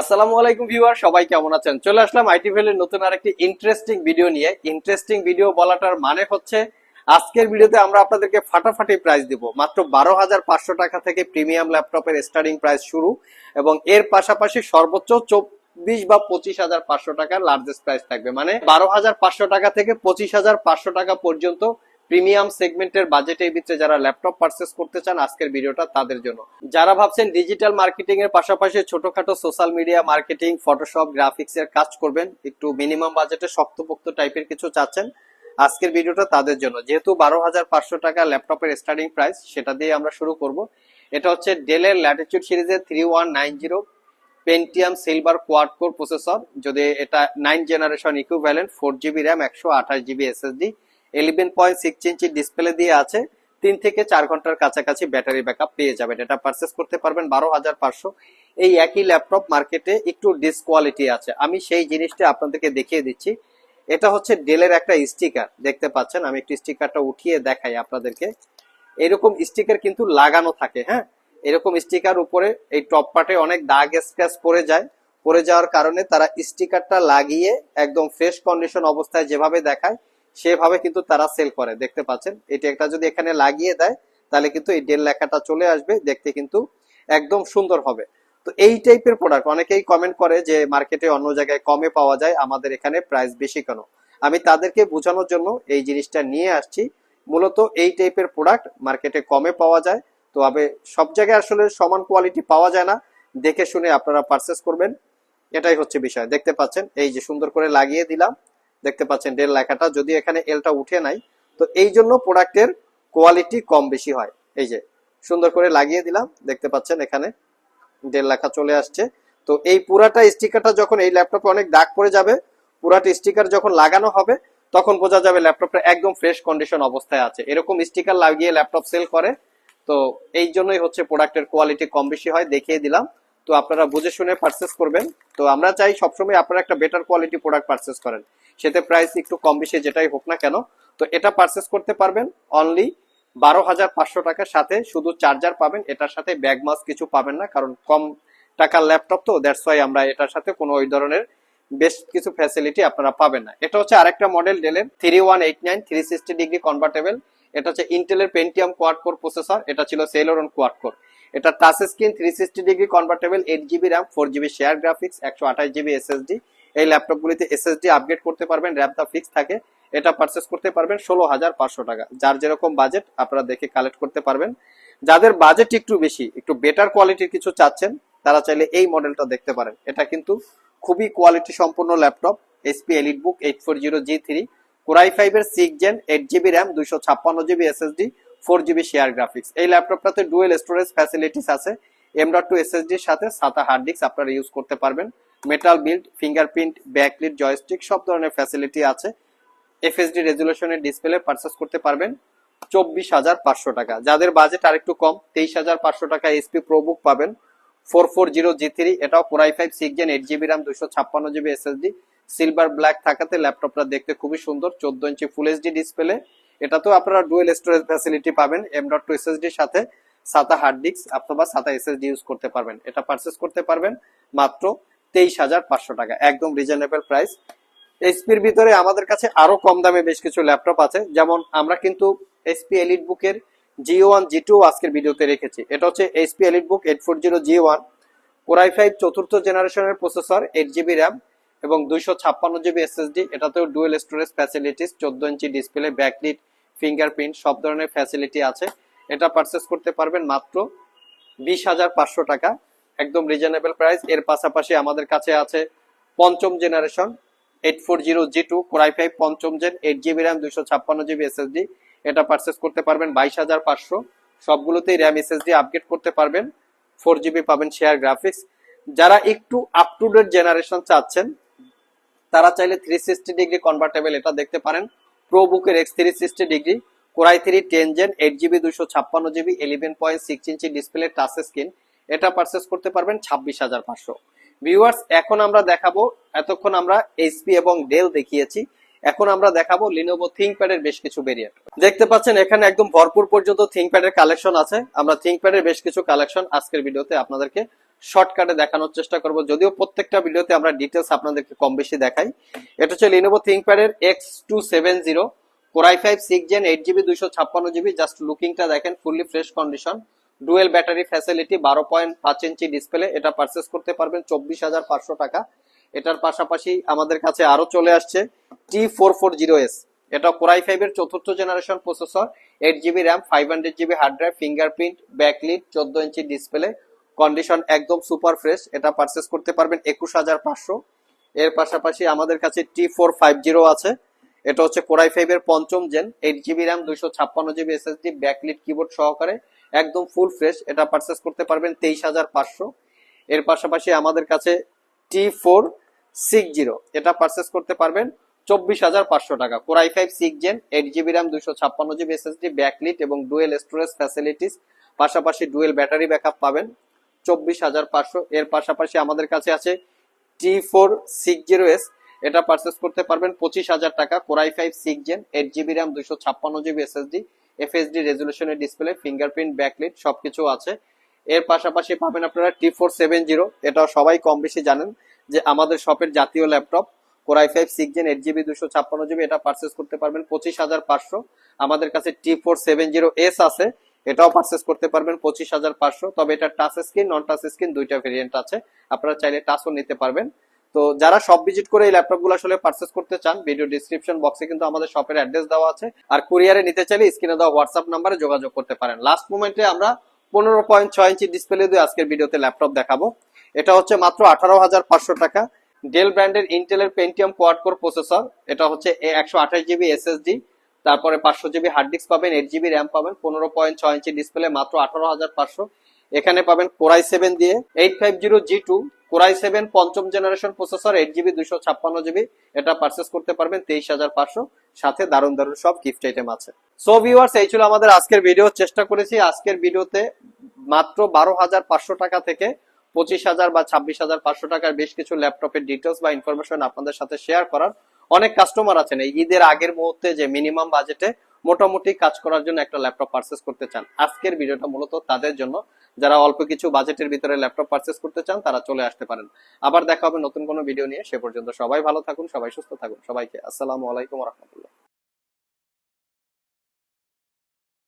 আসসালামু আলাইকুম ভিউয়ার, সবাই কেমন আছেন? চলে আসলাম আইটি ভ্যালির নতুন আরেকটি ইন্টারেস্টিং ভিডিও নিয়ে। ইন্টারেস্টিং ভিডিও বলাটার মানে হচ্ছে, আজকের ভিডিওতে আমরা আপনাদেরকে ফাটাফাটি প্রাইস দিব। মাত্র বারো হাজার পাঁচশো টাকা থেকে প্রিমিয়াম ল্যাপটপের স্টার্টিং প্রাইস শুরু এবং এর পাশাপাশি সর্বোচ্চ চব্বিশ বা পঁচিশ হাজার পাঁচশো টাকার লার্জেস্ট প্রাইস থাকবে। মানে বারো হাজার পাঁচশো টাকা থেকে পঁচিশ হাজার পাঁচশো টাকা পর্যন্ত প্রিমিয়াম সেগমেন্টের বাজেটের ভিতরে যারা ল্যাপটপ পারচেস করতে চান আজকের ভিডিওটা তাদের জন্য। যারা ভাবছেন ডিজিটাল মার্কেটিং এর পাশাপাশি ছোটখাটো social media marketing Photoshop graphics এর কাজ করবেন, একটু মিনিমাম বাজেটে শক্তপোক্ত টাইপের কিছু চাচ্ছেন, আজকের ভিডিওটা তাদের জন্য। যেহেতু বারো হাজার পাঁচশো টাকা ল্যাপটপের স্টার্টিং প্রাইস সেটা দিয়ে আমরা শুরু করব। এটা হচ্ছে ডেলের ল্যাটিচিউড সিরিজের three one nine zero Pentium silver quad core processor যদি এটা nine generation equivalent four GB RAM একশো আঠাশ GB SSD eleven point six inch display দিয়ে আছে। তিন থেকে চার ঘণ্টার কাছাকাছি ব্যাটারি ব্যাকআপ পেয়ে যাবেন। এটা পারচেস করতে পারবেন বারো হাজার পাঁচশো। এই একই ল্যাপটপ মার্কেটে একটু ডিসকোয়ালিটি আছে। আমি সেই জিনিসটা আপনাদেরকে দেখিয়ে দিচ্ছি। এটা হচ্ছে ডেলের একটা স্টিকার দেখতে পাচ্ছেন? আমি একটু স্টিকারটা উঠিয়ে দেখাই আপনাদেরকে। এরকম স্টিকার কিন্তু লাগানো থাকে হ্যাঁ? এরকম স্টিকার উপরে এই টপ পার্টে অনেক দাগ স্ক্র্যাচ পড়ে যায়। পড়ে যাওয়ার কারণে তারা স্টিকারটা লাগিয়ে একদম ফ্রেশ কন্ডিশন অবস্থায় যেভাবে দেখায় সেভাবে কিন্তু তারা সেল করে। দেখতে পাচ্ছেন? এটি একটা যদি এখানে লাগিয়ে দেয়, তাহলে কিন্তু এই ডেল লেখাটা চলে আসবে, দেখতে কিন্তু একদম সুন্দর হবে। তো এই টাইপের প্রোডাক্ট অনেকেই কমেন্ট করে যে মার্কেটে অন্য জায়গায় কমে পাওয়া যায়, আমাদের এখানে প্রাইস বেশি কেন? আমি তাদেরকে বোঝানোর জন্য এই জিনিসটা নিয়ে আসছি। মূলত এই টাইপের প্রোডাক্ট মার্কেটে কমে পাওয়া যায় তো আবে সব জায়গায় আসলে সমান কোয়ালিটি পাওয়া যায় না। দেখে শুনে আপনারা পারচেস করবেন। এটাই হচ্ছে বিষয়। দেখতে পাচ্ছেন? এই যে সুন্দর করে লাগিয়ে দিলাম। দেখতে পাচ্ছেন ডেল লেখাটা, যদি এখানে এলটা উঠে নাই, তো এই জন্য প্রোডাক্টের কোয়ালিটি কম বেশি হয়। এই যে, সুন্দর করে লাগিয়ে দিলাম, দেখতে পাচ্ছেন এখানে ডেল লেখা চলে আসছে। তো এই পুরাটা স্টিকারটা যখন এই ল্যাপটপে অনেক দাগ পড়ে যাবে, পুরাটা স্টিকার যখন লাগানো হবে, তখন বোঝা যাবে ল্যাপটপটা একদম ফ্রেশ কন্ডিশন অবস্থায় আছে। এরকম স্টিকার লাগিয়ে ল্যাপটপ সেল করে, তো এই জন্যই হচ্ছে প্রোডাক্টের কোয়ালিটি কম বেশি হয়, দেখিয়ে দিলাম। তো আপনারা বুঝে শুনে পারচেস করবেন। তো আমরা চাই সবসময় আপনারা একটা বেটার কোয়ালিটি প্রোডাক্ট পারচেস করেন। সেতে প্রাইস একটু কম বেশি যেটাই হোক না কেন, তো এটা পারচেস করতে পারবেন অনলি বারো হাজার পাঁচশো টাকার সাথে, শুধু চার্জার পাবেন, এটার সাথে ব্যাগ মাস কিছু পাবেন না, কারণ কম টাকার ল্যাপটপ তো দ্যাটস ওয়াই আমরা এটার সাথে কোনো ওই ধরনের বেশ কিছু ফ্যাসিলিটি আপনারা পাবেন না। এটা হচ্ছে আরেকটা মডেল ডেলের three one eight nine three sixty degree convertible এটা হচ্ছে ইন্টেলের পেন্টিয়াম কোয়াড কোর প্রসেসর এটা ছিল সেলোরন কোয়াড কোর এটা touch screen three sixty degree convertible eight GB RAM four GB share graphics একশো আঠাশ জিবি এসএসডি এই ল্যাপটপগুলিতে এসএসডি আপগ্রেড করতে পারবেন র্যামটা ফিক্স থাকে, এটা পারচেস করতে পারবেন ষোলো হাজার পাঁচশো টাকা। যার যেরকম বাজেট আপনারা দেখে কালেক্ট করতে পারবেন। যাদের বাজেট একটু বেশি, একটু বেটার কোয়ালিটির কিছু চাচ্ছেন, তারা চাইলে এই মডেলটা দেখতে পারেন। এটা কিন্তু খুবই কোয়ালিটি সম্পন্ন laptop HP EliteBook eight four zero G three core i five এর six gen eight GB RAM দুইশো ছাপ্পান্ন GB SSD four GB share graphics এই ল্যাপটপটাতে ডুয়েল স্টোরেজ ফ্যাসিলিটিস আছে এম ডট টু এসএসডির সাথে সাতা হার্ড ডিস্ক আপনারা use করতে পারবেন। Metal build fingerprint backlit joystick সব ধরনের ফ্যাসিলিটি আছে। এফএসডি রেজুলেশনের ডিসপ্লে পারচেস করতে পারবেন চব্বিশ হাজার পাঁচশো টাকা। যাদের বাজেট আরেকটু কম, তেইশ হাজার পাঁচশো টাকা এসপি প্রোবুক পাবেন। Four four zero G three এটাও core i five six gen eight GB RAM দুশো ছাপ্পান্ন জিবি এসএসডি সিলভার ব্ল্যাক থাকাতে ল্যাপটপটা দেখতে খুবই সুন্দর, চোদ্দ ইঞ্চি ফুল এইচডি ডিসপ্লে এটাতেও আপনারা ডুয়েল স্টোরেজ ফ্যাসিলিটি পাবেন এম ডট টু এসএসডির সাথে, সাতা হার্ড ডিস্ক অথবা সাতা এসএসডি ইউজ করতে পারবেন। এটা পারচেস করতে পারবেন মাত্র তেইশ হাজার পাঁচশো টাকা, একদম রিজনেবল প্রাইস এইচপির ভিতরে আমাদের কাছে আরও কম দামে বেশ কিছু ল্যাপটপ আছে। যেমন আমরা কিন্তু এসপি এলিট বুকের জি ওয়ান জি টু আজকের ভিডিওতে রেখেছি। এটা হচ্ছে HP EliteBook eight four zero G one core i five চতুর্থ জেনারেশনের প্রসেসর এইট জিবি র্যাম এবং দুইশো ছাপ্পান্ন জিবি এসএসডি এটাতেও ডুয়েল স্টোরেজ ফ্যাসিলিটিস চোদ্দ ইঞ্চি ডিসপ্লে ব্যাকলিট ফিঙ্গারপ্রিন্ট সব ধরনের ফ্যাসিলিটি আছে। এটা পারচেস করতে পারবেন মাত্র বিশ হাজার পাঁচশো টাকা। একদম রিজনেবল প্রাইস এর পাশাপাশি আমাদের কাছে আছে পঞ্চম generation eight four zero G two core i five পঞ্চম জেন এইট জিবি র্যাম দুইশো ছাপ্পান্ন জিবি এসএসডি এটা পারচেস করতে পারবেন বাইশ হাজার পাঁচশো। সবগুলোতেই র্যাম এসএসডি আপগ্রেড করতে পারবেন। ফোর জিবি পাবেন শেয়ার গ্রাফিক্স যারা একটু আপ টু ডেট জেনারেশন চাচ্ছেন, তারা চাইলে থ্রি সিক্সটি ডিগ্রি কনভার্টেবল এটা দেখতে পারেন। প্রো বুকের X three sixty degree core i three ten gen eight GB দুশো ছাপ্পান্ন GB eleven point six inch display touch screen এটা পারচেস করতে পারবেন ছাব্বিশ হাজার পাঁচশো। ভিউয়ার্স এখন আমরা দেখাবো, এতক্ষণ আমরা এইচপি এবং ডেল দেখিয়েছি। এখন আমরা দেখাবো লিনোভো থিঙ্কপ্যাড এর বেশ কিছু ভেরিয়েন্ট দেখতে পাচ্ছেন, এখানে একদম ভরপুর পর্যন্ত থিঙ্কপ্যাড এর কালেকশন আছে। আমরা থিঙ্কপ্যাড এর বেশ কিছু কালেকশন আজকের ভিডিওতে আপনাদেরকে শর্টকাটে দেখানোর চেষ্টা করব। যদিও প্রত্যেকটা ভিডিওতে আমরা ডিটেলস আপনাদেরকে কম বেশি দেখাই। এটা হচ্ছে Lenovo থিঙ্কপ্যাডের X two seven zero core i five six gen eight GB দুইশো ছাপ্পান্ন জিবি জাস্ট লুকিংটা দেখেন fully fresh condition dual battery facility বারো পয়েন্ট পাঁচ ইঞ্চি ডিসপ্লে, এটা পারচেস করতে পারবেন চব্বিশ হাজার পাঁচশো টাকা। এটার পাশাপাশি আমাদের কাছে আরও চলে আসছে T four four zero S এটা কোরাই ফাইভ এর চতুর্থ generation processor eight GB RAM five hundred GB hard drive fingerprint backlit চোদ্দ ইঞ্চি ডিসপ্লে কন্ডিশন একদম সুপার ফ্রেশ এটা পারচেস করতে পারবেন একুশ হাজার পাঁচশো। এর পাশাপাশি আমাদের কাছে টি ফোর ফাইভ জিরো আছে। এটা হচ্ছে কোরাই ফাইভ এর পঞ্চম জেন এইট জিবি র্যাম দুইশো ছাপ্পান্ন জিবি এসএসডি ব্যাকলিট কিবোর্ড সহকারে। একদম ফুল ফ্রেশ এটা পারচেস করতে পারবেন তেইশ হাজার পাঁচশো। এর পাশাপাশি আমাদের কাছে টি ফোর সিক্স জিরো এটা পারচেস করতে পারবেন চব্বিশ হাজার পাঁচশো টাকা। Core i five six gen eight GB RAM দুইশো ছাপ্পান্ন জিবি এসএসডি ব্যাকলিট এবং ডুয়েল স্টোরেজ ফ্যাসিলিটিস পাশাপাশি ডুয়েল ব্যাটারি ব্যাকআপ পাবেন চব্বিশ হাজার পাঁচশো। এর পাশাপাশি আমাদের কাছে আছে T four six zero S এটা পারচেস করতে পারবেন পঁচিশ হাজার টাকা। Core i five six gen eight GB RAM দুইশো ছাপ্পান্ন GB SSD FHD রেজলিউশনের display fingerprint backlit সবকিছু আছে। এর পাশাপাশি পাবেন আপনারা টি ফোর সেভেন জিরো এটা সবাই কম বেশি জানেন যে আমাদের শপের জাতীয় laptop core i five six gen eight GB দুশো ছাপ্পান্ন জিবি এটা পারচেস করতে পারবেন পঁচিশ হাজার পাঁচশো। আমাদের কাছে T four seven zero S আছে, এটাও পারচেস করতে পারবেন পঁচিশ হাজার পাঁচশো। তবে এটা touch screen non touch screen দুইটা ভেরিয়েন্ট আছে। আপনারা চাইলে টাচও নিতে পারবেন। তো যারা সব ভিজিট করে এই ল্যাপটপগুলো আসলে পারচেস করতে চান ভিডিও ডিসক্রিপশন বক্সে কিন্তু আমাদের শপের অ্যাড্রেস দেওয়া আছে। আর কুরিয়ারে নিতে চাইলে স্ক্রিনে দেওয়া হোয়াটসঅ্যাপ নাম্বারে যোগাযোগ করতে পারেন। লাস্ট মোমেন্টে আমরা পনেরো পয়েন্ট ছয় ইঞ্চি ডিসপ্লে দিয়ে আজকের ভিডিওতে ল্যাপটপ দেখাবো। এটা হচ্ছে মাত্র আঠারো হাজার পাঁচশো টাকা। ডেল ব্র্যান্ডের ইন্টেলের পেন্টিয়াম কোয়াড কোর প্রসেসর এটা হচ্ছে একশো আঠাশ জিবি এসএসডি তারপরে পাঁচশো জিবি হার্ড ডিস্ক পাবেন এইট জিবি র্যাম পাবেন। পনেরো পয়েন্ট ছয় ইঞ্চি ডিসপ্লে মাত্র আঠারো হাজার পাঁচশো। এখানে পাবেন কোরাই সেভেন দিয়ে। Eight five zero G two core i seven পঞ্চম জেনারেশন প্রসেসর এইট জিবি দুইশো ছাপ্পান্ন জিবি এটা পারচেস করতে পারবেন তেইশ হাজার পাঁচশো, সাথে দারুণ দারুণ সব গিফট আইটেম আছে। সো ভিউয়ার্স এই ছিল আমাদের আজকের ভিডিও চেষ্টা করেছি আজকের ভিডিওতে মাত্র বারো হাজার পাঁচশো টাকা থেকে পঁচিশ হাজার বা ছাব্বিশ হাজার পাঁচশো টাকার বেশ কিছু ল্যাপটপের ডিটেলস বা ইনফরমেশন আপনাদের সাথে শেয়ার করার অনেক কাস্টমার আছেন। এই ঈদের আগের মুহূর্তে যে মিনিমাম বাজেটে মোটামুটি কাজ করার জন্য একটা ল্যাপটপ পারচেস করতে চান, আজকের ভিডিওটা মূলত তাদের জন্য। যারা অল্প কিছু বাজেটের ভিতরে ল্যাপটপ পারচেস করতে চান, তারা চলে আসতে পারেন। আবার দেখা হবে নতুন কোনো ভিডিও নিয়ে। সে পর্যন্ত সবাই ভালো থাকুন, সবাই সুস্থ থাকুন। সবাইকে আসসালামু আলাইকুম রহমতুল্লাহ।